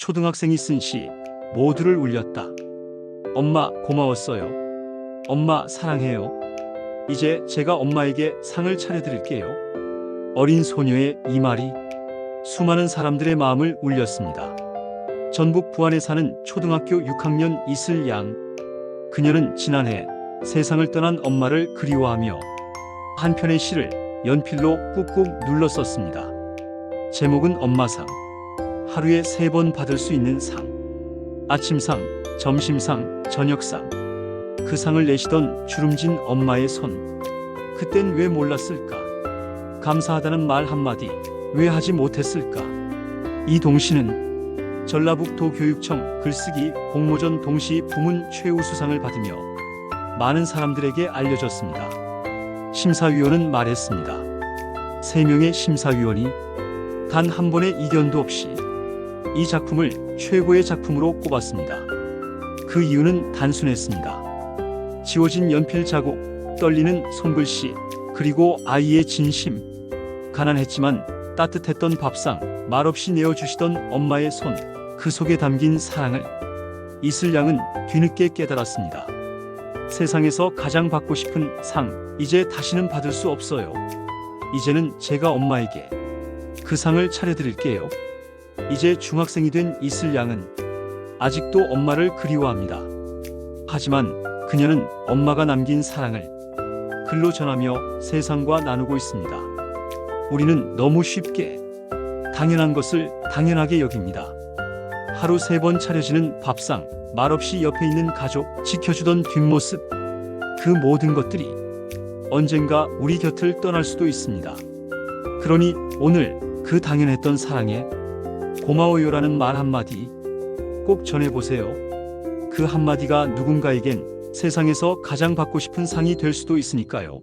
초등학생이 쓴 시 모두를 울렸다. 엄마 고마웠어요. 엄마 사랑해요. 이제 제가 엄마에게 상을 차려드릴게요. 어린 소녀의 이 말이 수많은 사람들의 마음을 울렸습니다. 전북 부안에 사는 초등학교 6학년 이슬 양. 그녀는 지난해 세상을 떠난 엄마를 그리워하며 한 편의 시를 연필로 꾹꾹 눌러 썼습니다. 제목은 엄마상. 하루에 세 번 받을 수 있는 상. 아침상, 점심상, 저녁상. 그 상을 내시던 주름진 엄마의 손. 그땐 왜 몰랐을까? 감사하다는 말 한마디 왜 하지 못했을까? 이 동시는 전라북도 교육청 글쓰기 공모전 동시 부문 최우수상을 받으며 많은 사람들에게 알려졌습니다. 심사위원은 말했습니다. 세 명의 심사위원이 단 한 번의 이견도 없이 이 작품을 최고의 작품으로 꼽았습니다. 그 이유는 단순했습니다. 지워진 연필 자국, 떨리는 손글씨, 그리고 아이의 진심. 가난했지만 따뜻했던 밥상, 말없이 내어주시던 엄마의 손, 그 속에 담긴 사랑을 이슬 양은 뒤늦게 깨달았습니다. 세상에서 가장 받고 싶은 상, 이제 다시는 받을 수 없어요. 이제는 제가 엄마에게 그 상을 차려드릴게요. 이제 중학생이 된 이슬 양은 아직도 엄마를 그리워합니다. 하지만 그녀는 엄마가 남긴 사랑을 글로 전하며 세상과 나누고 있습니다. 우리는 너무 쉽게 당연한 것을 당연하게 여깁니다. 하루 세 번 차려지는 밥상, 말없이 옆에 있는 가족, 지켜주던 뒷모습, 그 모든 것들이 언젠가 우리 곁을 떠날 수도 있습니다. 그러니 오늘 그 당연했던 사랑에 고마워요라는 말 한마디 꼭 전해보세요. 그 한마디가 누군가에겐 세상에서 가장 받고 싶은 상이 될 수도 있으니까요.